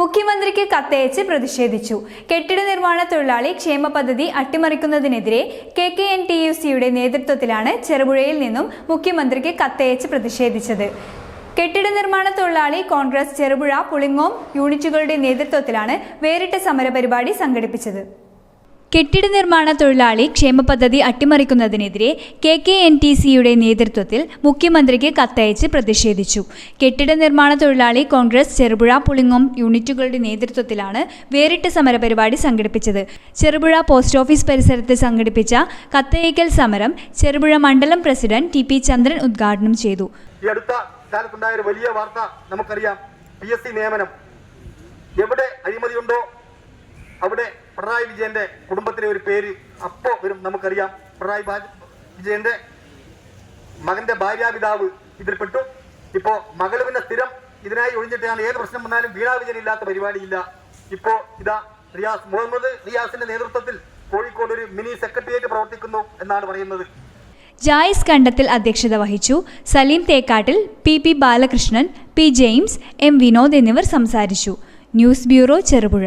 മുഖ്യമന്ത്രിക്ക് കത്തയച്ച് പ്രതിഷേധിച്ചു. കെട്ടിട നിർമ്മാണ തൊഴിലാളി ക്ഷേമ പദ്ധതി അട്ടിമറിക്കുന്നതിനെതിരെ K K N T U സിയുടെ നേതൃത്വത്തിലാണ് ചെറുപുഴയിൽ നിന്നും മുഖ്യമന്ത്രിക്ക് കത്തയച്ച് പ്രതിഷേധിച്ചത്. കെട്ടിട നിർമ്മാണ തൊഴിലാളി കോൺഗ്രസ് ചെറുപുഴ പുളിങ്ങോം യൂണിറ്റുകളുടെ നേതൃത്വത്തിലാണ് വേറിട്ട സമരപരിപാടി സംഘടിപ്പിച്ചത്. കെട്ടിട നിർമ്മാണ തൊഴിലാളി ക്ഷേമ പദ്ധതി അട്ടിമറിക്കുന്നതിനെതിരെ കെ കെ എൻ ടി സിയുടെ നേതൃത്വത്തിൽ മുഖ്യമന്ത്രിക്ക് കത്തയച്ച് പ്രതിഷേധിച്ചു. കെട്ടിട നിർമ്മാണ തൊഴിലാളി കോൺഗ്രസ് ചെറുപുഴ പുളിങ്ങോം യൂണിറ്റുകളുടെ നേതൃത്വത്തിലാണ് വേറിട്ട സമരപരിപാടി സംഘടിപ്പിച്ചത്. ചെറുപുഴ പോസ്റ്റ് ഓഫീസ് പരിസരത്ത് സംഘടിപ്പിച്ച കത്തയക്കൽ സമരം ചെറുപുഴ മണ്ഡലം പ്രസിഡന്റ് ടി പി ചന്ദ്രൻ ഉദ്ഘാടനം ചെയ്തു. അടുത്ത വലിയ വാർത്ത നമുക്കറിയാം. നിയമനം. എവിടെ അഴിമതിയുണ്ടോ അവിടെ പിണറായി വിജയന്റെ കുടുംബത്തിലെ ഒരു പേര് അപ്പോ വരും നമുക്കറിയാം. പിണറായി വിജയന്റെ മകന്റെ ഭാര്യാപിതാവ് ഇതിൽപ്പെട്ടു ഇപ്പോ മകളുവിന്റെ സ്ഥിരം ഇതിനായി ഒഴിഞ്ഞിട്ടാണ്. ഏത് പ്രശ്നം വന്നാലും വീണാ വിജയൻ ഇല്ലാത്ത പരിപാടിയില്ല. ഇപ്പോ ഇതാ റിയാസ് മുഹമ്മദ്. റിയാസിന്റെ നേതൃത്വത്തിൽ കോഴിക്കോട് ഒരു മിനി സെക്രട്ടേറിയറ്റ് പ്രവർത്തിക്കുന്നു എന്നാണ് പറയുന്നത്. ജായിസ് കണ്ടത്തിൽ അധ്യക്ഷത വഹിച്ചു Saleem Thekkattil P P Balakrishnan P James M Vinod എന്നിവർ സംസാരിച്ചു. News bureau Cherupuzha.